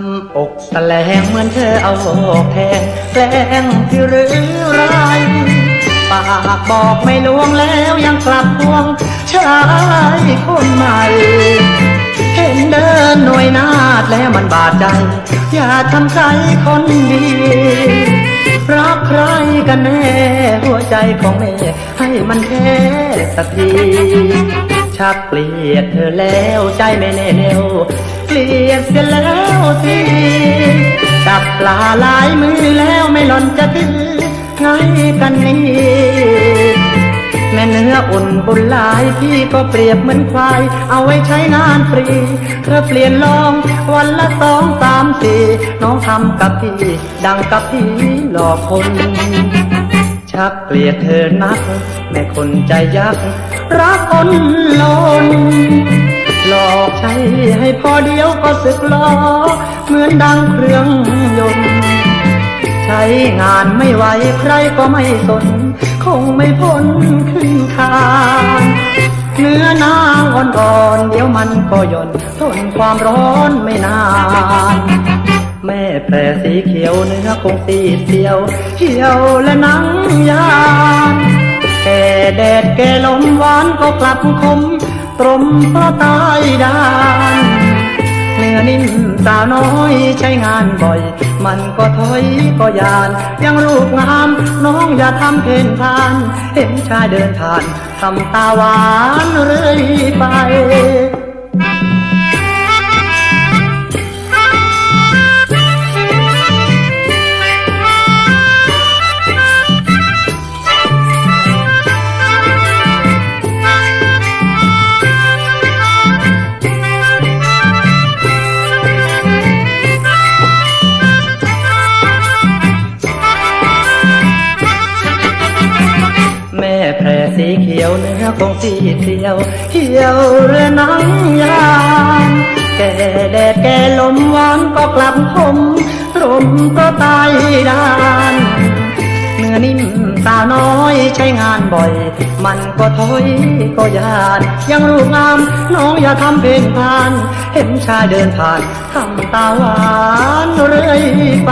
ำอกแสลงเหมือนเธอเอาแทงแกล้งที่หรือไรปากบอกไม่ลวงแล้วยังกลับพวงชายคนใหม่ เห็นเดินหน่วยนาดแล้วมันบาดใจ อย่าทำใครคนดีรักใครกันแน่ หัวใจของแม่ให้มันแค่สักที ชักเกลียดเธอแล้วใจไม่แน่วเกลียดเสียแล้วสิจับปลาหลายมือแล้วไม่หล่นจะถือไงกันนี่แม่เนื้ออุ่นบุญหลายพี่ก็เปรียบเหมือนควาย เอาไว้ใช้งานฟรีเธอเปลี่ยนลองวันละสองสามสี่น้องทำกับพี่ ดังกับพี่หลอกคน ชักเกลียดเธอนัก แม่คนใจยักษ์รักคนลนหลอกใช้ให้พอเดียวก็สึกล้อเหมือนดังเครื่องยนต์ใช้งานไม่ไหวใครก็ไม่สน คงไม่พ้นขึ้นคานเนื้อนางอ่อนๆเดี๋ยวมันก็ย่อนทนความร้อนไม่นาน แม่สีเขียวเนื้อคงสีเสียว เขียวและหนังยานแก่แดดแก่ลมหวานก็กลับคม ตรมเพราะตายดานเนื้อนิ่มสาวน้อยใช้งานบ่อย มันก็ถอยก็ยาน ยังรูปงาม น้องอย่าทำเพนพาน เห็นชายเดินผ่านทำตาหวานเรื่อย สีเขียวเนื้อคงสีเขียวเขียวเรือนังยานแก่แดดแก่ลมหวานก็กลับคมลมก็ตายดานเนื้อนิ่มสาวน้อยใช้งานบ่อย มันก็ถอยก็ยานยังรูปงามน้องอย่าทำเป็นพาน เห็นชายเดินผ่านทำตาหวานเรื่อยไป